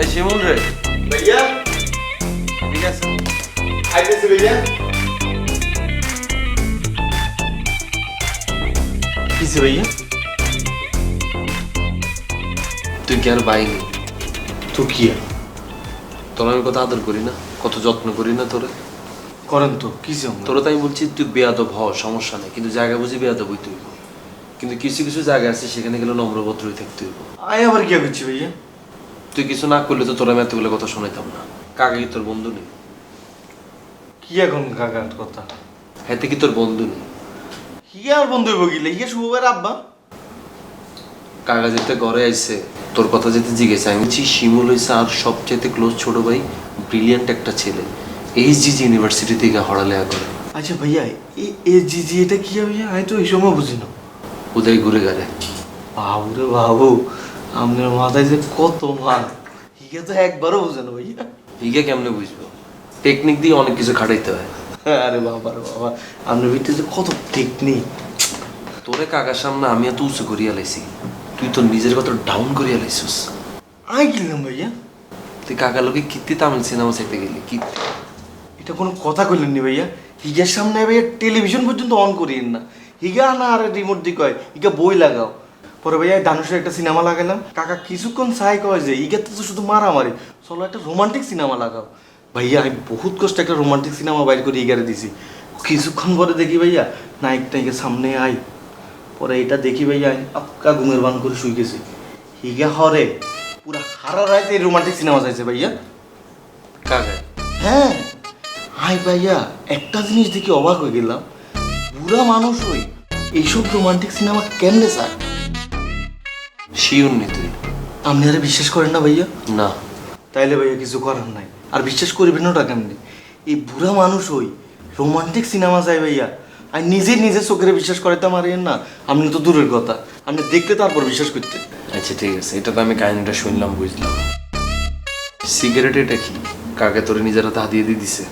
এই শিমুল রে। ভাইয়া? ঠিক আছে আইতেছে ভাইয়া? কিসে ভাইয়া? তুই কি আর বাইনি? তো কি? তোর আমি কত আদর করি না কত যত্ন করি না তোরে? করেন তো কিসে তোর তাই আমি বলছি তুই বেয়াদব হ সমস্যা নেই। কিন্তু জায়গা বুঝি বেয়াদব হইতে হইব। কিন্তু কিছু কিছু জায়গা আছে সেখানে গেলে নম্রভদ্রই থাকতে হইব। আয় আবার কি করছি ভাইয়া? তুই কিছু না করলে তো তোরা আমি এতগুলো কথা শোনাইতাম না। কাকা কি তোর বন্ধু নেই? কি এখন কাকার কথা? হাতে কি তোর বন্ধু নেই? কি আর বন্ধু হইব গিলে? ইয়ে শুভ ভাইয়ের আব্বা। কাকা যেতে ঘরে আইছে তোর কথা যেতে জিজ্ঞেস আমি বলছি শিমুল হইছে আর সবচেয়ে ক্লোজ ছোট ভাই ব্রিলিয়ান্ট একটা ছেলে। এইচ জিজি ইউনিভার্সিটি থেকে হড়ালেয়া করে। আচ্ছা ভাইয়া এ এ জি জি এটা কি ভাইয়া আমি তো এই সময় বুঝি না। উদয় ঘুরে গেলে বাবু রে বাবু। আপনার মাথায় যে কত মাল হিগে তো একবারও বুঝে না ভাইয়া। হিগে কেমনে বুঝব? টেকনিক দিয়ে অনেক কিছু খাটাইতে হয়। আরে বাবা রে বাবা। আপনার ভিতরে যে কত টেকনিক তোরে কাকার সামনে আমি এত উঁচু করিয়া লাইছি। তুই তোর নিজের কথা ডাউন করিয়া লাইছিস। আই কিনলাম ভাইয়া। তুই কাকার লোকে কীর্তি তামিল সিনেমা চাইতে গেলি কীর্তি। এটা কোনো কথা কইলেন নি ভাইয়া? হিগার সামনে ভাইয়া টেলিভিশন পর্যন্ত অন করিয়েন না। হিগা না আর রিমোট দিয়ে কয় হিগা বই লাগাও। পরে ভাইয়া দানুষের একটা সিনেমা লাগালাম কাকা কিছুক্ষণ সাই কয় যে, ইগা তো শুধু মারামারি। চলো একটা রোমান্টিক সিনেমা লাগাও। ভাইয়া, আমি বহুত কষ্ট একটা রোমান্টিক সিনেমা বাইর করে ইগারে দিছি। কিছুক্ষণ পরে দেখি ভাইয়া, নায়কটা হিগা সামনে আই পরে এটা দেখি ভাইয়া আপকা ঘুমের বান করে শুই গেছি। হিগা হরে, পুরা হারা রাতে রোমান্টিক সিনেমা চাইছে ভাইয়া। কাকায় হ্যাঁ হাই ভাইয়া, একটা জিনিস দেখি অবাক হয়ে গেলাম। বুড়া মানুষ হই এইসব রোমান্টিক সিনেমা কেমনে স্যার শিউর নি তুই। আপনি আরে বিশ্বাস করেন না ভাইয়া? না। তাইলে ভাইয়া কিছু করার নাই। আর বিশ্বাস করবেন ওটা কেমনি? এই বুড়া মানুষ হই রোমান্টিক সিনেমা চাই ভাইয়া। আর নিজে নিজে চোখের বিশ্বাস করাইতে পারেন না। আপনি তো দূরের কথা। আপনি দেখলে তারপর বিশ্বাস করতে আচ্ছা ঠিক আছে। এটা তো আমি কাহিনীটা শুনলাম বুঝলাম। সিগারেট এটা কি? কাকে তোরে নিজের হাতে হাতিয়ে দিয়ে দিছে?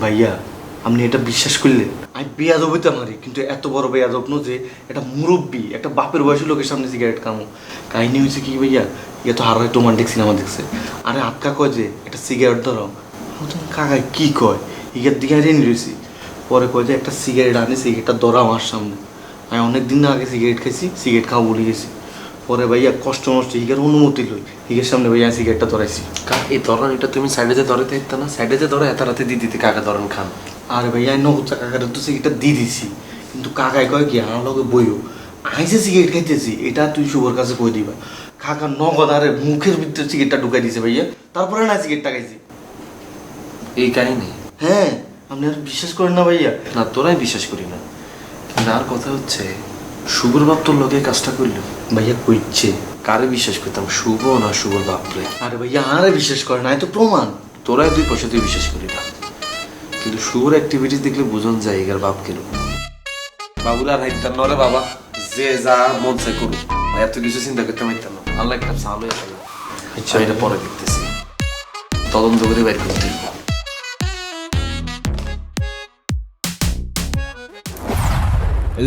ভাইয়া আপনি এটা বিশ্বাস করলেন? আমি বেয়াদব হইতে পারি, কিন্তু এত বড় বেয়াদব নো যে একটা মুরব্বী, একটা বাপের বয়সী লোকের সামনে সিগারেট কামো কাহিনী হয়েছে কি ভাইয়া? ইয়ে তো হারাই রোমান্টিক সিনেমা দেখছে। আরে আটকা কয় যে, একটা সিগারেট ধরো। কাকায় কি কয়? ইগের দিকে রেনি রয়েছি পরে কয় যে, একটা সিগারেট আনে সিগারেটটা ধরা আমার সামনে। আমি অনেক দিন আগে সিগারেট খাইছি সিগারেট খাওয়া বলে গেছি। পরে ভাইয়া কষ্ট নষ্ট হিগের অনুমতি লই হিগের সামনে ভাইয়া সিগারেটটা ধরাইছি। কা এই ধরান, এটা তুমি সাইডে যে ধরে থাকতে না? সাইডে যে ধরে, এত রাতে দিয়ে দিতে কাকা ধরেন খান। আরে ভাইয়া আমি নগদ কাকারে তো সিগারেটটা দিয়ে দিছি। কিন্তু কাকাই কয় কি আমার লগে বইও। যে সিগারেট খাইতেছি এটা তুই শুভর কাছে কই দিবা? কাকা নগদ আরে মুখের ভিতরে সিগারেটটা ঢুকাই দিছে ভাইয়া। তারপরে না সিগারেটটা খাইছি। এই কাহিনী? হ্যাঁ আপনি আর বিশ্বাস করেন না ভাইয়া। না তোরাই বিশ্বাস করি না। কিন্তু আর কথা হচ্ছে শুভর বাপ তোর লোকে কাজটা করল। ভাইয়া কইছে। কারে বিশ্বাস করতাম শুভ না শুভর বাপরে? আরে ভাইয়া আরে বিশ্বাস করেন না তো প্রমাণ। তোরাই দুই পয়সা তুই বিশ্বাস করি না। কিন্তু শুভর অ্যাক্টিভিটিস দেখলে বুঝন যায় এগার বাপ কেন বাবুরা আর হাইতাম নরে বাবা যে যা মন চাই করুক। এত কিছু চিন্তা করতে পারতাম না। আল্লাহ একটা হয়ে আচ্ছা। এটা পরে দেখতেছি। তদন্ত করে বের করতে।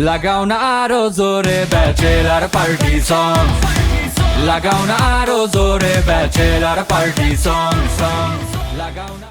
লাগাও না আরও জোরে ব্যাচেলার পার্টি সং লাগাও না আরও জোরে ব্যাচেলার পার্টি সং সং লাগাও না